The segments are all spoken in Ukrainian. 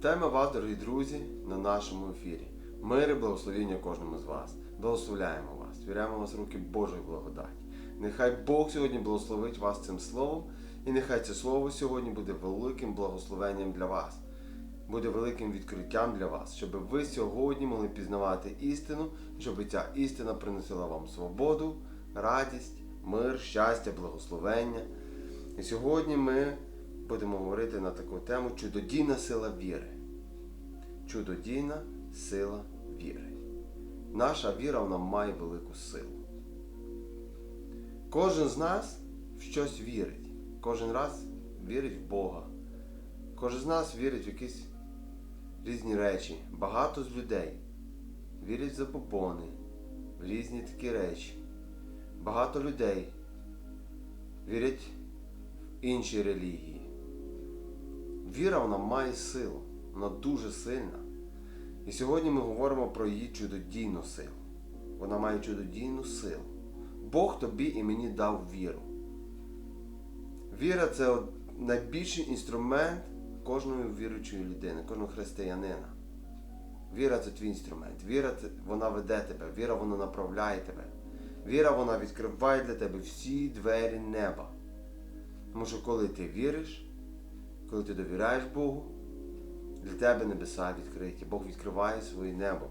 Вітаємо вас, дорогі друзі, на нашому ефірі. Мир і благословіння кожному з вас. Благословляємо вас, віряємо вас в руки Божої благодаті. Нехай Бог сьогодні благословить вас цим словом, і нехай це слово сьогодні буде великим благословенням для вас, буде великим відкриттям для вас, щоб ви сьогодні могли пізнавати істину, щоб ця істина приносила вам свободу, радість, мир, щастя, благословення. І сьогодні ми будемо говорити на таку тему чудодійна сила віри. Чудодійна сила віри. Наша віра вона має велику силу. Кожен з нас в щось вірить. Кожен раз вірить в Бога. Кожен з нас вірить в якісь різні речі. Багато з людей вірять в забобони, в різні такі речі. Багато людей вірять в інші релігії. Віра вона має силу, вона дуже сильна. І сьогодні ми говоримо про її чудодійну силу. Вона має чудодійну силу. Бог тобі і мені дав віру. Віра це найбільший інструмент кожної віруючої людини, кожного християнина. Віра це твій інструмент. Віра вона веде тебе, віра вона направляє тебе. Віра вона відкриває для тебе всі двері неба. Тому що коли ти віриш, коли ти довіряєш Богу, для тебе небеса відкриті. Бог відкриває своє небо.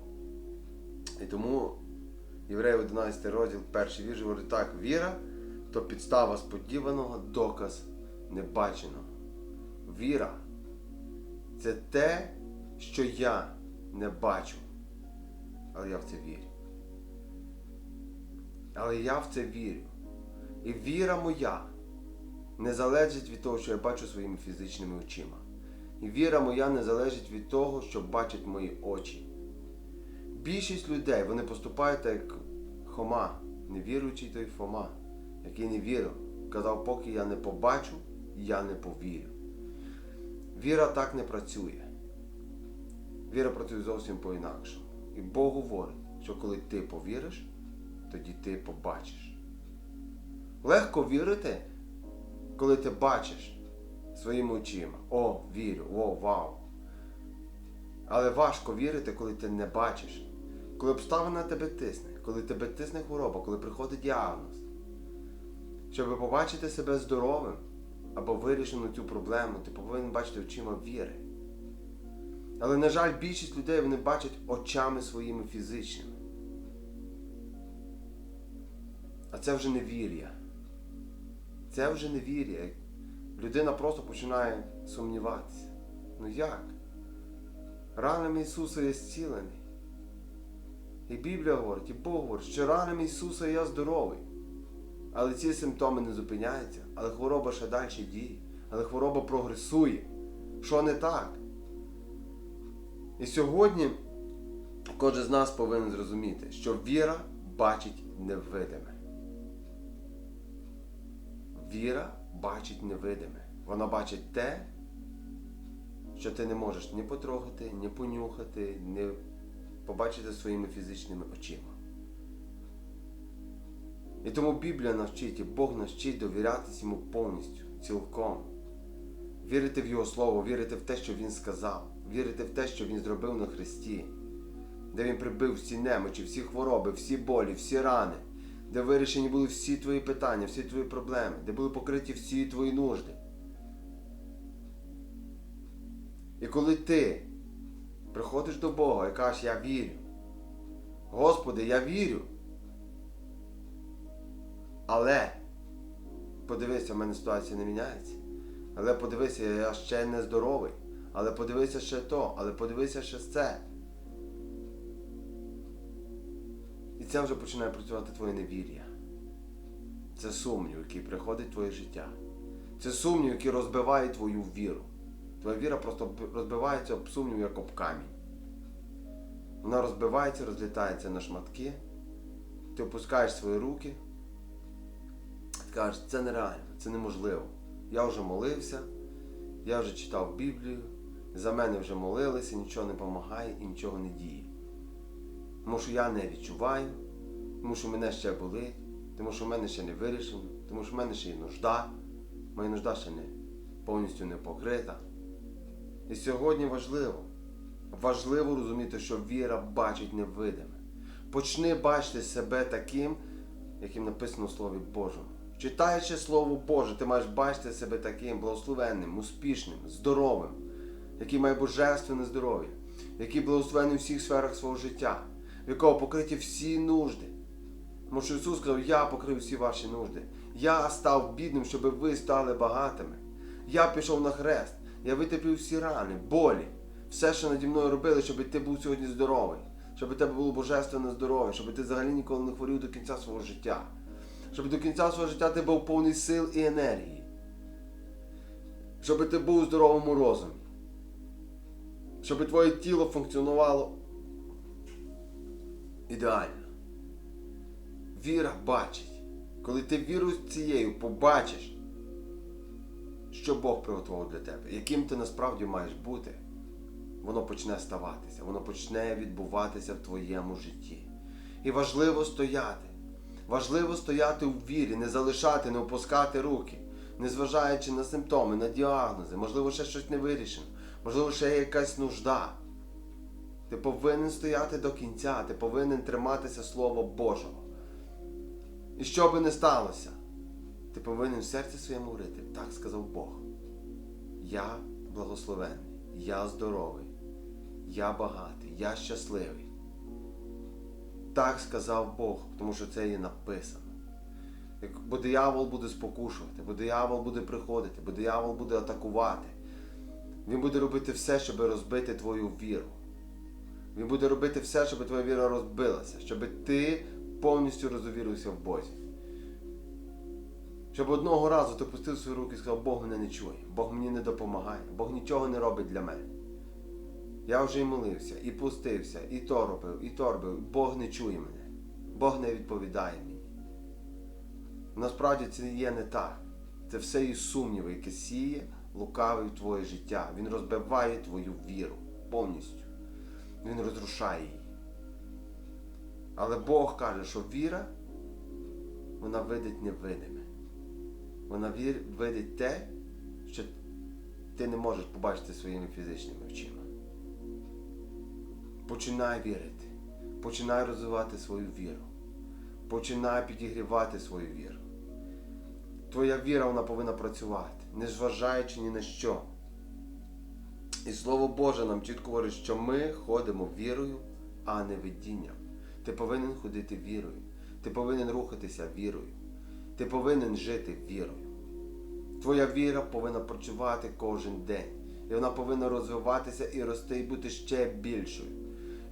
І тому Євреїв 11 розділ, перший вірш говорить так, віра то підстава сподіваного, доказ небаченого. Віра це те, що я не бачу. Але я в це вірю. Але я в це вірю. І віра моя не залежить від того, що я бачу своїми фізичними очима. І віра моя не залежить від того, що бачать мої очі. Більшість людей вони поступають так, як Хома, невіруючий той Фома, який не вірив. Казав, поки я не побачу, я не повірю. Віра так не працює. Віра працює зовсім по-інакшому. І Бог говорить, що коли ти повіриш, тоді ти побачиш. Легко вірити, коли ти бачиш своїми очима. О, вірю, о, вау. Але важко вірити, коли ти не бачиш. Коли обставина тебе тисне, коли тебе тисне хвороба, коли приходить діагноз. Щоб побачити себе здоровим або вирішену цю проблему, ти повинен бачити очима віри. Але, на жаль, більшість людей вони бачать очами своїми фізичними. А це вже не вір'я. Це вже не вір'я. Людина просто починає сумніватися. Ну як? Ранами Ісуса я зцілений. І Біблія говорить, і Бог говорить, що ранами Ісуса я здоровий. Але ці симптоми не зупиняються, але хвороба ще далі діє, але хвороба прогресує. Що не так? І сьогодні кожен з нас повинен зрозуміти, що віра бачить невидиме. Віра бачить невидиме. Вона бачить те, що ти не можеш ні потрогати, ні понюхати, ні побачити своїми фізичними очима. І тому Біблія навчить, і Бог навчить довірятися йому повністю, цілком. Вірити в Його Слово, вірити в те, що Він сказав, вірити в те, що Він зробив на Христі, де Він прибив всі немочі, всі хвороби, всі болі, всі рани, де вирішені були всі твої питання, всі твої проблеми, де були покриті всі твої нужди. І коли ти приходиш до Бога і кажеш, я вірю, Господи, я вірю. Але подивися, в мене ситуація не міняється. Але подивися, я ще не здоровий. Але подивися ще то, але подивися ще це. Це вже починає працювати твоє невір'я. Це сумнів, який приходить в твоє життя. Це сумнів, який розбиває твою віру. Твоя віра просто розбивається об сумнів, як об камінь. Вона розбивається, розлітається на шматки. Ти опускаєш свої руки. Ти кажеш, це нереально, це неможливо. Я вже молився, я вже читав Біблію, за мене вже молилися, нічого не допомагає і нічого не діє. Тому що я не відчуваю, тому що мене ще болить, тому що в мене ще не вирішено, тому що в мене ще є нужда, моя нужда ще не повністю не покрита. І сьогодні важливо, важливо розуміти, що віра бачить невидиме. Почни бачити себе таким, яким написано в Слові Божому. Читаючи Слово Боже, ти маєш бачити себе таким благословенним, успішним, здоровим, який має божественне здоров'я, який благословений у всіх сферах свого життя, в якого покриті всі нужди. Тому що Ісус сказав, я покрив всі ваші нужди. Я став бідним, щоб ви стали багатими. Я пішов на хрест, я витерпів всі рани, болі, все, що наді мною робили, щоб ти був сьогодні здоровий, щоб у тебе було божественне здоров'я, щоб ти взагалі ніколи не хворів до кінця свого життя. Щоб до кінця свого життя ти був повний сил і енергії. Щоб ти був у здоровому розумі. Щоб твоє тіло функціонувало ідеально. Віра бачить. Коли ти вірою цією побачиш, що Бог приготував для тебе, яким ти насправді маєш бути, воно почне ставатися, воно почне відбуватися в твоєму житті. І важливо стояти. Важливо стояти у вірі, не залишати, не опускати руки, не зважаючи на симптоми, на діагнози, можливо, ще щось не вирішено, можливо, ще є якась нужда. Ти повинен стояти до кінця, ти повинен триматися Слова Божого. І що би не сталося, ти повинен в серці своєму говорити, так сказав Бог. Я благословений, я здоровий, я багатий, я щасливий. Так сказав Бог, тому що це є написано. Бо диявол буде спокушувати, бо диявол буде приходити, бо диявол буде атакувати. Він буде робити все, щоб розбити твою віру. Він буде робити все, щоб твоя віра розбилася, щоб ти повністю розовірився в Бозі. Щоб одного разу ти пустив свої руки і сказав, Бог мене не чує, Бог мені не допомагає, Бог нічого не робить для мене. Я вже і молився, і пустився, і то робив, і то робив. Бог не чує мене. Бог не відповідає мені. Насправді це є не так. Це все і сумніви, яке сіє лукавий твоє життя. Він розбиває твою віру повністю. Він розрушає її. Але Бог каже, що віра, вона видить невидиме. Вона видить те, що ти не можеш побачити своїми фізичними очима. Починай вірити. Починай розвивати свою віру. Починай підігрівати свою віру. Твоя віра вона повинна працювати, не зважаючи ні на що. І Слово Боже нам чітко говорить, що ми ходимо вірою, а не видінням. Ти повинен ходити вірою. Ти повинен рухатися вірою. Ти повинен жити вірою. Твоя віра повинна працювати кожен день. І вона повинна розвиватися і рости, і бути ще більшою.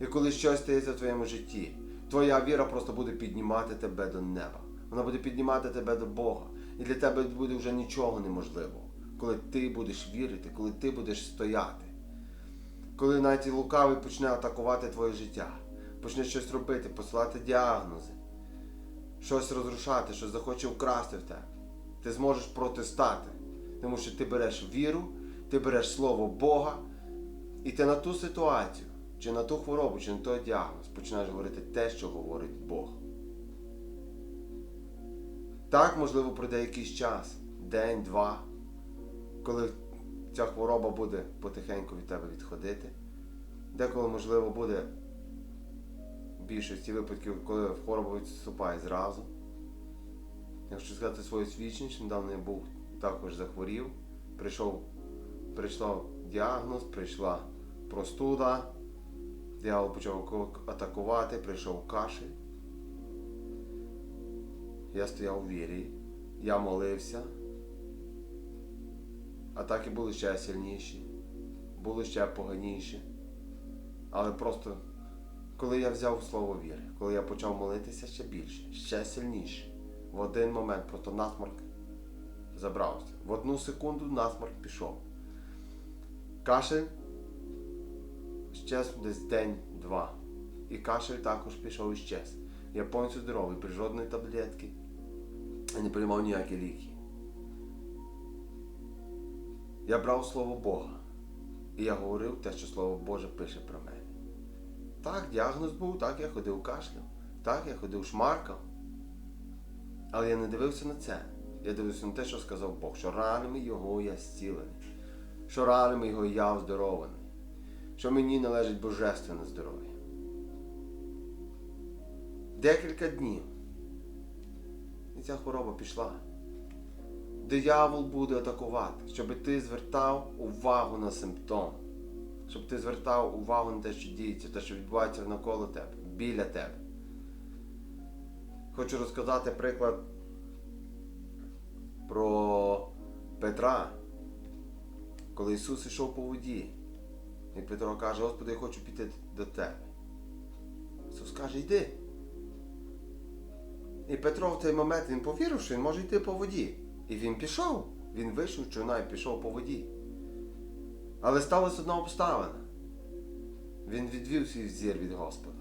І коли щось стається в твоєму житті, твоя віра просто буде піднімати тебе до неба. Вона буде піднімати тебе до Бога. І для тебе буде вже нічого неможливого, коли ти будеш вірити, коли ти будеш стояти. Коли навіть лукавий почне атакувати твоє життя, почне щось робити, посилати діагнози, щось розрушати, щось захоче вкрасти в тебе, ти зможеш протистати. Тому що ти береш віру, ти береш слово Бога, і ти на ту ситуацію, чи на ту хворобу, чи на той діагноз починаєш говорити те, що говорить Бог. Так, можливо, пройде якийсь час, день, два, коли ця хвороба буде потихеньку від тебе відходити. Деколи, можливо, буде в більшості випадків, коли хвороба відступає зразу. Якщо сказати свою свідчення, недавно я був також захворів, прийшов, прийшов діагноз, прийшла простуда, діагноз почав атакувати, прийшов кашель. Я стояв у вірі, я молився. Атаки були ще сильніші, були ще поганіші. Але просто, коли я взяв слово віри, коли я почав молитися ще більше, ще сильніше, в один момент просто насморк забрався. В одну секунду насморк пішов. Кашель щез десь день-два. І кашель також пішов і щез. Я повністю здоровий, без жодної таблетки. Я не приймав ніякі ліки. Я брав Слово Бога. І я говорив те, що Слово Боже пише про мене. Так, діагноз був, так я ходив кашляв, так я ходив шмаркав. Але я не дивився на це. Я дивився на те, що сказав Бог, що ранами його я зцілений. що ранами його я оздоровлений, що мені належить божественне здоров'я. Декілька днів. І ця хвороба пішла. Диявол буде атакувати, щоб ти звертав увагу на симптом, щоб ти звертав увагу на те, що діється, те, що відбувається навколо тебе, біля тебе. Хочу розказати приклад про Петра, коли Ісус йшов по воді. І Петро каже, Господи, я хочу піти до тебе. Ісус каже, йди. І Петро в цей момент він повірив, що він може йти по воді. І він пішов. Він вийшов човна і пішов по воді. Але сталася одна обставина. Він відвів свій взір від Господа.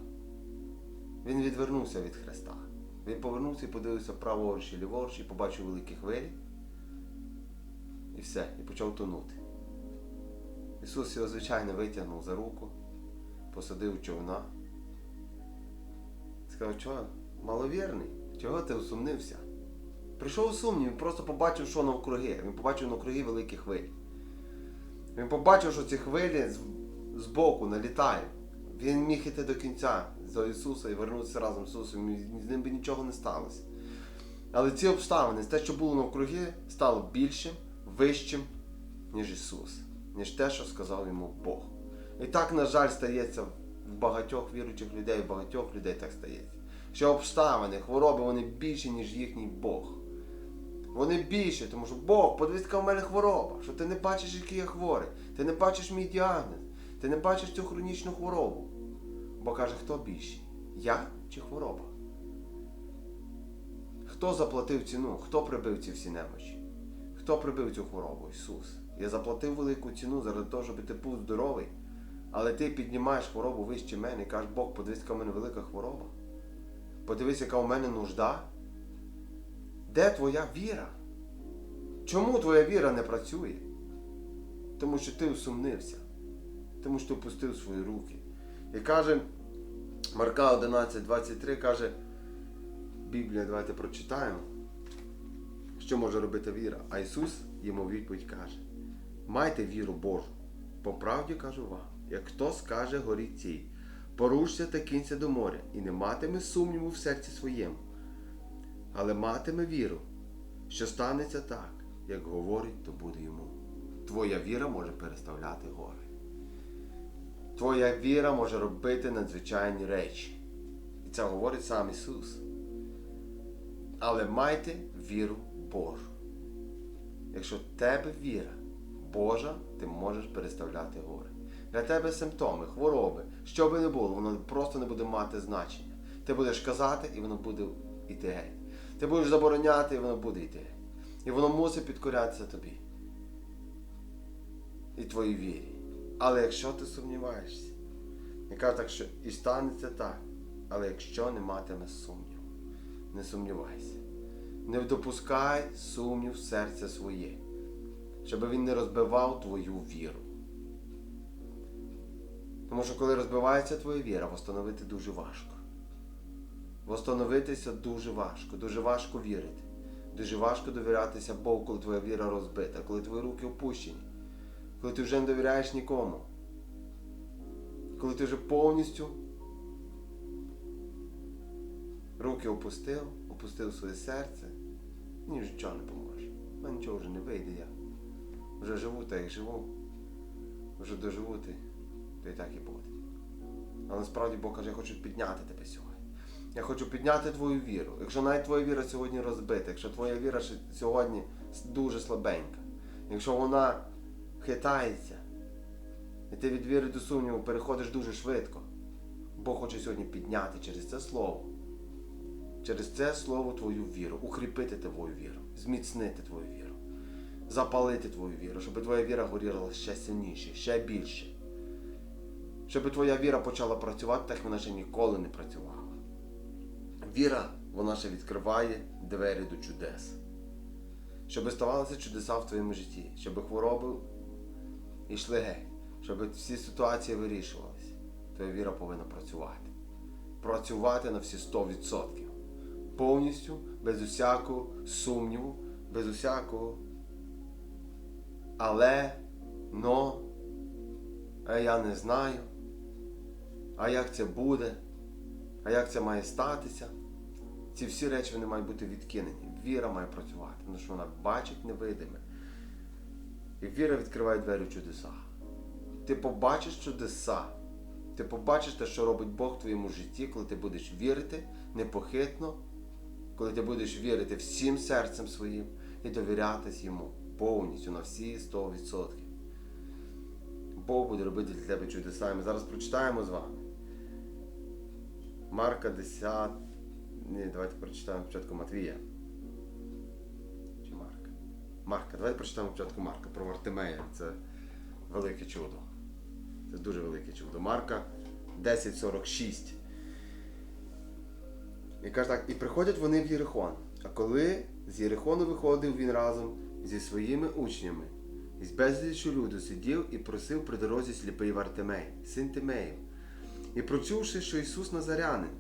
Він відвернувся від Христа. Він повернувся і подивився праворуч і ліворуч і побачив великі хвилі. І все, і почав тонути. Ісус його, звичайно, витягнув за руку, посадив човна. Сказав, чого, маловірний, чого ти усумнився? Прийшов у сумнів, він просто побачив, що навкруги. Він побачив навкруги великі хвилі. Він побачив, що ці хвилі з, з налітають. Він міг іти до кінця до Ісуса і вернутися разом з Ісусом, з ним би нічого не сталося. Але ці обставини, те, що було навкруги, стало більшим, вищим, ніж Ісус, ніж те, що сказав йому Бог. І так, на жаль, стається в багатьох віруючих людей, в багатьох людей так стається. Що обставини, хвороби, вони більші, ніж їхній Бог. Вони більше, тому що Бог, подивись, яка в мене хвороба, що ти не бачиш, який я хворий, ти не бачиш мій діагноз, ти не бачиш цю хронічну хворобу. Бо каже, хто більший? Я чи хвороба? Хто заплатив ціну? Хто прибив ці всі немочі? Хто прибив цю хворобу? Ісус. Я заплатив велику ціну заради того, щоб ти був здоровий, але ти піднімаєш хворобу вище мене і кажеш, Бог, подивись, яка в мене велика хвороба. Подивись, яка у мене нужда. Де твоя віра? Чому твоя віра не працює? Тому що ти усумнився, тому що ти опустив свої руки. І каже Марка 11, 23 каже, Біблія, давайте прочитаємо, що може робити віра. А Ісус йому відповідь каже: Майте віру Божу. По правді кажу вам, як хто скаже горі цій, порушся та кінця до моря, і не матиме сумніву в серці своєму, але матиме віру, що станеться так, як говорить, то буде йому. Твоя віра може переставляти гори. Твоя віра може робити надзвичайні речі. І це говорить сам Ісус. Але майте віру Божу. Якщо в тебе віра Божа, ти можеш переставляти гори. Для тебе симптоми, хвороби, що би не було, воно просто не буде мати значення. Ти будеш казати, і воно буде йти геть. Ти будеш забороняти, і воно буде йти. І воно мусить підкорятися тобі. І твоїй вірі. Але якщо ти сумніваєшся, я кажу так, що і станеться так, але якщо не матиме сумніву, не сумнівайся. Не допускай сумнів в серце своє, щоб він не розбивав твою віру. Тому що коли розбивається твоя віра, восстановити дуже важко. Восстановитися дуже важко, дуже важко вірити. Дуже важко довірятися Богу, коли твоя віра розбита, коли твої руки опущені, коли ти вже не довіряєш нікому, коли ти вже повністю руки опустив, опустив своє серце, ні нічого не поможе. У мене нічого вже не вийде, я вже живу так як живу, вже доживу ти, то і так і буде. Але насправді Бог каже, я хочу підняти тебе сьогодні. Я хочу підняти твою віру. Якщо навіть твоя віра сьогодні розбита, якщо твоя віра сьогодні дуже слабенька, якщо вона хитається, і ти від віри до сумніву переходиш дуже швидко, Бог хоче сьогодні підняти через це слово, через це слово твою віру, укріпити твою віру, зміцнити твою віру, запалити твою віру, щоб твоя віра горіла ще сильніше, ще більше. Щоб твоя віра почала працювати, так вона ще ніколи не працювала. Віра, вона ще відкриває двері до чудес. Щоб ставалися чудеса в твоєму житті, щоб хвороби йшли геть, щоб всі ситуації вирішувалися. Твоя віра повинна працювати. Працювати на всі 100%. Повністю, без усякого сумніву, без усякого. Але но, а я не знаю, а як це буде, а як це має статися. Ці всі речі вони мають бути відкинені. Віра має працювати, тому що вона бачить невидиме. І віра відкриває двері в чудеса. Ти побачиш чудеса. Ти побачиш те, що робить Бог в твоєму житті, коли ти будеш вірити непохитно, коли ти будеш вірити всім серцем своїм і довірятись йому повністю на всі 100%. Бог буде робити для тебе чудеса. Ми зараз прочитаємо з вами. Марка 10. Ні, давайте прочитаємо спочатку Матвія. Чи Марка? Марка. Давайте прочитаємо спочатку Марка про Вартимея. Це велике чудо. Це дуже велике чудо. Марка 10.46. І каже так, і приходять вони в Єрихон. А коли з Єрихону виходив він разом зі своїми учнями, і з безліччю люду сидів і просив при дорозі сліпий Вартимей, син Тимеїв. І прочувши, що Ісус Назарянин,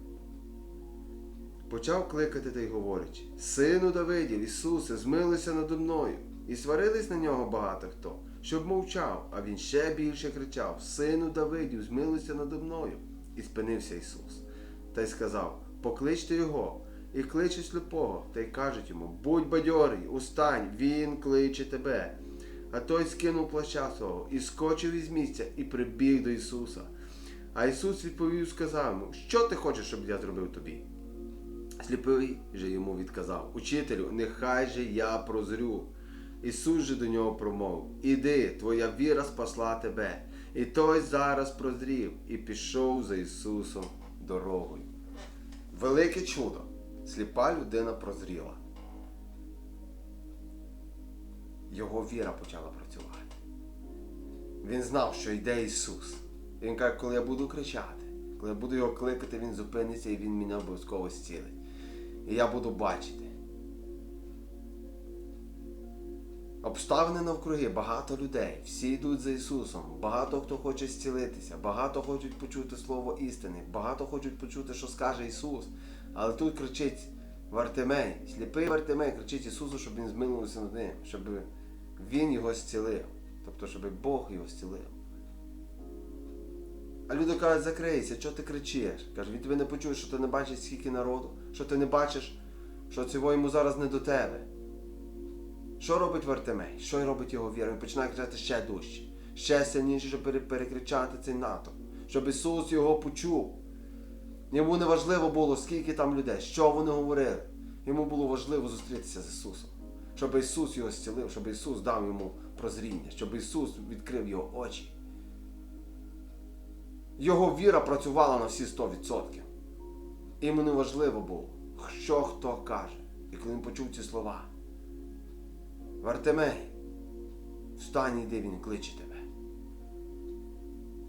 почав кликати та й говорячи: Сину Давидів, Ісусе, змилуйся надо мною. І сварились на нього багато хто, щоб мовчав, а він ще більше кричав: Сину Давидів, змилуйся надо мною. І спинився Ісус. Та й сказав: Покличте його, і кличе сліпого, та й кажуть йому: Будь бадьорий, устань, він кличе тебе. А той скинув плаща свого і скочив із місця, і прибіг до Ісуса. А Ісус відповів і сказав йому, що ти хочеш, щоб я зробив тобі? Сліпий же йому відказав, Учителю, нехай же я прозрю. Ісус же до нього промовив, Іди, твоя віра спасла тебе. І той зараз прозрів і пішов за Ісусом дорогою. Велике чудо. Сліпа людина прозріла. Його віра почала працювати. Він знав, що йде Ісус. Він каже, коли я буду кричати, коли я буду його кликати, він зупиниться і він мене обов'язково зцілить. І я буду бачити. Обставини навкруги, багато людей, всі йдуть за Ісусом, багато хто хоче зцілитися, багато хочуть почути Слово істини, багато хочуть почути, що скаже Ісус. Але тут кричить Вартимей, сліпий Вартимей кричить Ісусу, щоб він змилувався над ним, щоб Він його зцілив. Тобто, щоб Бог його зцілив. А люди кажуть, закрийся, чого ти кричиш? Каже, він тебе не почує, що ти не бачиш, скільки народу, що ти не бачиш, що цього йому зараз не до тебе. Що робить Вартимей? Що робить його віра? Він починає кричати ще дужче, ще сильніше, щоб перекричати цей натовп, щоб Ісус його почув. Йому не важливо було, скільки там людей, що вони говорили. Йому було важливо зустрітися з Ісусом, щоб Ісус його зцілив, щоб Ісус дав йому прозріння, щоб Ісус відкрив його очі. Його віра працювала на всі 100%. Йому не важливо було, що хто каже. І коли він почув ці слова. Вартимей, встань йди, він кличе тебе.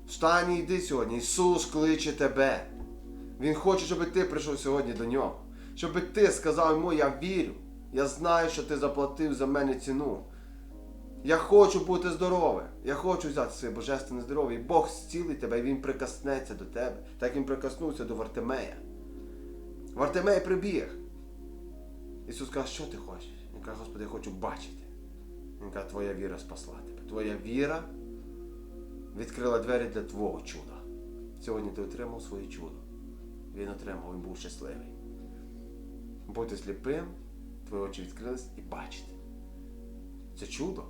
Встань і йди сьогодні. Ісус кличе тебе. Він хоче, щоб ти прийшов сьогодні до нього. Щоб ти сказав йому, я вірю. Я знаю, що ти заплатив за мене ціну. Я хочу бути здоровим. Я хочу взяти своє божественне здоров'я. І Бог зцілить тебе, і Він прикоснеться до тебе, так він прикоснувся до Вартимея. Вартимей прибіг. Ісус каже, що ти хочеш? Він каже, Господи, я хочу бачити. Він каже, твоя віра спасла тебе. Твоя віра відкрила двері для твого чуда. Сьогодні ти отримав своє чудо. Він отримав, він був щасливий. Бути сліпим, твої очі відкрились і бачити. Це чудо.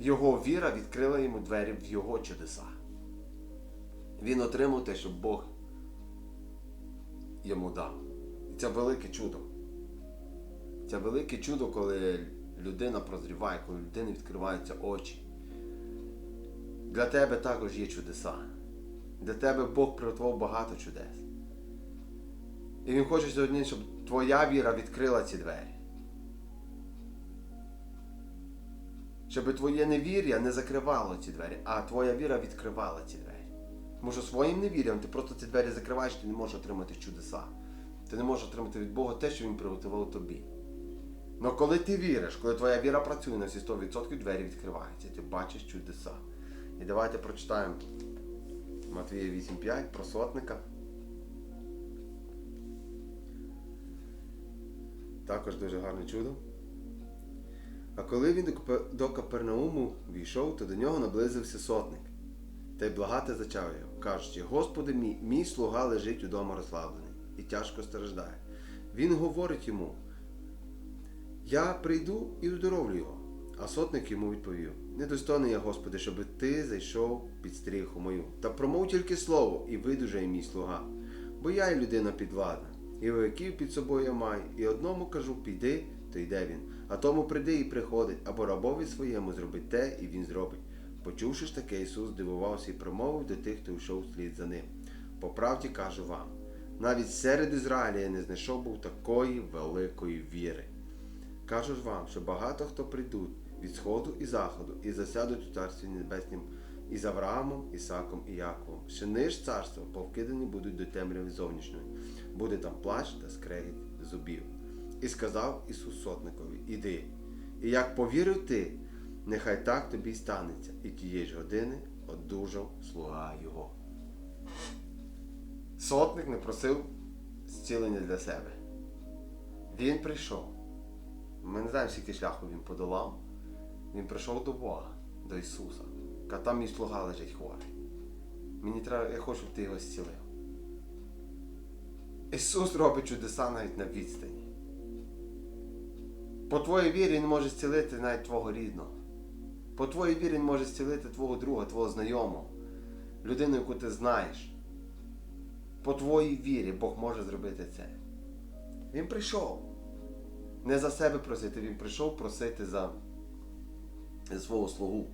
Його віра відкрила йому двері в його чудеса. Він отримав те, що Бог йому дав. І це велике чудо. Це велике чудо, коли людина прозріває, коли людини відкриваються очі. Для тебе також є чудеса. Для тебе Бог приготував багато чудес. І Він хоче сьогодні, щоб твоя віра відкрила ці двері. Щоб твоє невір'я не закривало ці двері, а твоя віра відкривала ці двері. Тому що своїм невір'ям ти просто ці двері закриваєш, ти не можеш отримати чудеса. Ти не можеш отримати від Бога те, що Він приготував тобі. Але коли ти віриш, коли твоя віра працює на всі 100%, двері відкриваються, ти бачиш чудеса. І давайте прочитаємо Матвія 8.5 про сотника. Також дуже гарне чудо. А коли він до Капернауму війшов, то до нього наблизився сотник. Та й благати зачав його, кажучи, Господи мій, мій слуга лежить удома розслаблений і тяжко страждає. Він говорить йому, я прийду і оздоровлю його. А сотник йому відповів: Недостойний я, Господи, щоб ти зайшов під стріху мою. Та промов тільки слово, і видужай мій слуга. Бо я й людина підвладна, і вояків під собою я маю, і одному кажу, піди, то йде він, а тому прийди і приходить, або рабові своєму зробить те, і він зробить. Почувши ж таке, Ісус здивувався і промовив до тих, хто йшов вслід за ним. По правді кажу вам, навіть серед Ізраїля я не знайшов був такої великої віри. Кажу ж вам, що багато хто прийдуть від сходу і заходу і засядуть у царстві небеснім із Авраамом, Ісаком і Яковом. Що ниж царства повкидані будуть до темряви зовнішньої. Буде там плач та скрегіт зубів. І сказав Ісус сотникові: Іди. І як повірив ти, нехай так тобі станеться, і тієї ж години одужав слуга його. Сотник не просив зцілення для себе. Він прийшов. Ми не знаємо, скільки шляху він подолав. Він прийшов до Бога, до Ісуса. Каже, там мій слуга лежить хворий. Мені треба, я хочу, щоб ти його зцілив. Ісус робить чудеса навіть на відстані. По твоїй вірі Він може зцілити навіть твого рідного. По твоїй вірі Він може зцілити твого друга, твого знайомого, людину, яку ти знаєш. По твоїй вірі Бог може зробити це. Він прийшов. Не за себе просити, він прийшов просити за свого слугу.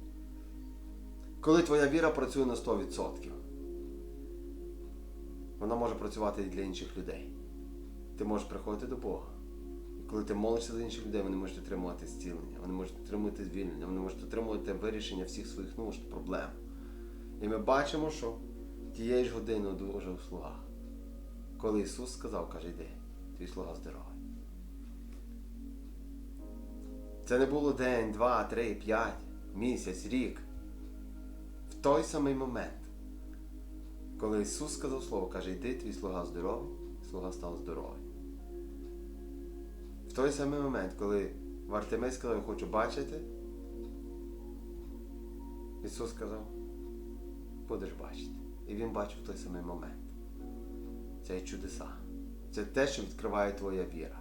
Коли твоя віра працює на 100%, вона може працювати і для інших людей. Ти можеш приходити до Бога. Коли ти молишся за інших людей, вони можуть отримувати зцілення, вони можуть отримувати звільнення, вони можуть отримувати вирішення всіх своїх нужд, проблем. І ми бачимо, що тієї ж години одужав слуга. Коли Ісус сказав, каже, йди, твій слуга здоровий. Це не було день, два, три, п'ять, місяць, рік. В той самий момент, коли Ісус сказав Слово, каже, йди, твій слуга здоровий, слуга став здоровий. В той самий момент, коли Вартимей сказав, я хочу бачити, Ісус сказав, будеш бачити. І він бачив той самий момент. Це чудеса. Це те, що відкриває твоя віра.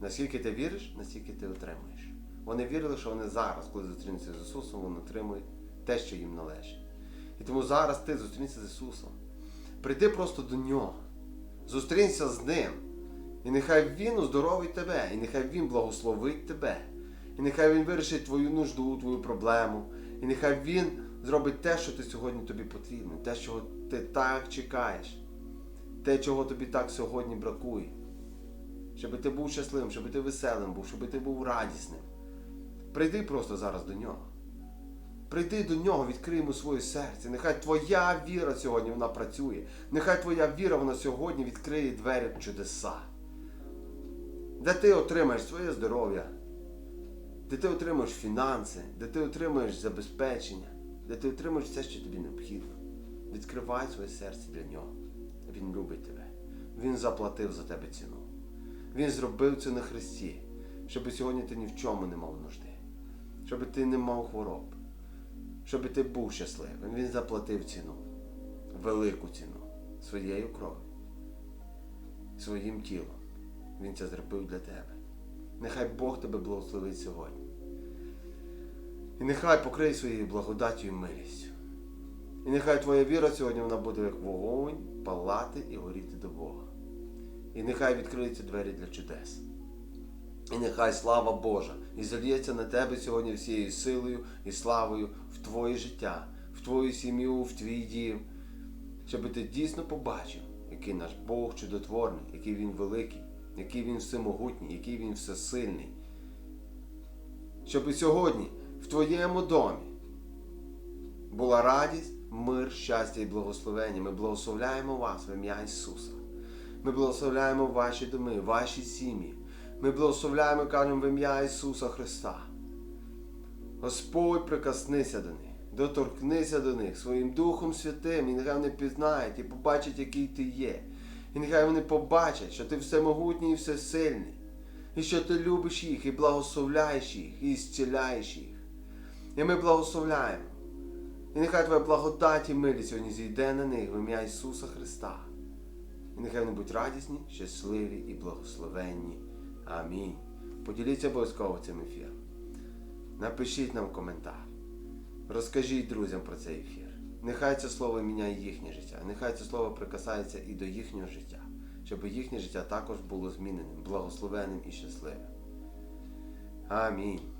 Наскільки ти віриш, настільки ти отримуєш. Вони вірили, що вони зараз, коли зустрінуться з Ісусом, вони отримують те, що їм належить. І тому зараз ти зустрінься з Ісусом. Прийди просто до Нього. Зустрінься з Ним. І нехай Він оздоровить тебе, і нехай Він благословить тебе. І нехай Він вирішить твою нужду, твою проблему. І нехай Він зробить те, що ти сьогодні тобі потрібно, те, чого ти так чекаєш, те, чого тобі так сьогодні бракує. Щоб ти був щасливим, щоб ти веселим був, щоб ти був радісним. Прийди просто зараз до нього. Прийди до нього, відкрий йому своє серце. Нехай твоя віра сьогодні вона працює. Нехай твоя віра вона сьогодні відкриє двері чудеса. Де ти отримаєш своє здоров'я, де ти отримаєш фінанси, де ти отримаєш забезпечення, де ти отримаєш все, що тобі необхідно. Відкривай своє серце для нього. Він любить тебе. Він заплатив за тебе ціну. Він зробив це на Христі, щоб сьогодні ти ні в чому не мав нужди, щоб ти не мав хвороб, щоб ти був щасливим. Він заплатив ціну, велику ціну своєю кров'ю, своїм тілом. Він це зробив для тебе. Нехай Бог тебе благословить сьогодні. І нехай покриє своєю благодаттю і милістю. І нехай твоя віра сьогодні вона буде як вогонь, палати і горіти до Бога. І нехай відкриються двері для чудес. І нехай слава Божа і зальється на тебе сьогодні всією силою і славою в твоє життя, в твою сім'ю, в твій дім, щоб ти дійсно побачив, який наш Бог чудотворний, який Він великий, який Він всемогутній, який Він всесильний. Щоб і сьогодні в твоєму домі була радість, мир, щастя і благословення. Ми благословляємо вас в ім'я Ісуса. Ми благословляємо ваші доми, ваші сім'ї. Ми благословляємо, кажемо в ім'я Ісуса Христа. Господь прикоснися до них, доторкнися до них своїм Духом Святим, і нехай вони пізнають і побачать, який ти є. І нехай вони побачать, що ти всемогутній і всесильний. і що ти любиш їх, і благословляєш їх, і зціляєш їх. І ми благословляємо. І нехай Твоя благодать і милість сьогодні зійде на них в ім'я Ісуса Христа. І нехай вони будуть радісні, щасливі і благословенні. Амінь. Поділіться обов'язково цим ефіром. Напишіть нам коментар. Розкажіть друзям про цей ефір. Нехай це слово міняє їхнє життя. Нехай це слово прикасається і до їхнього життя, щоб їхнє життя також було зміненим, благословеним і щасливим. Амінь.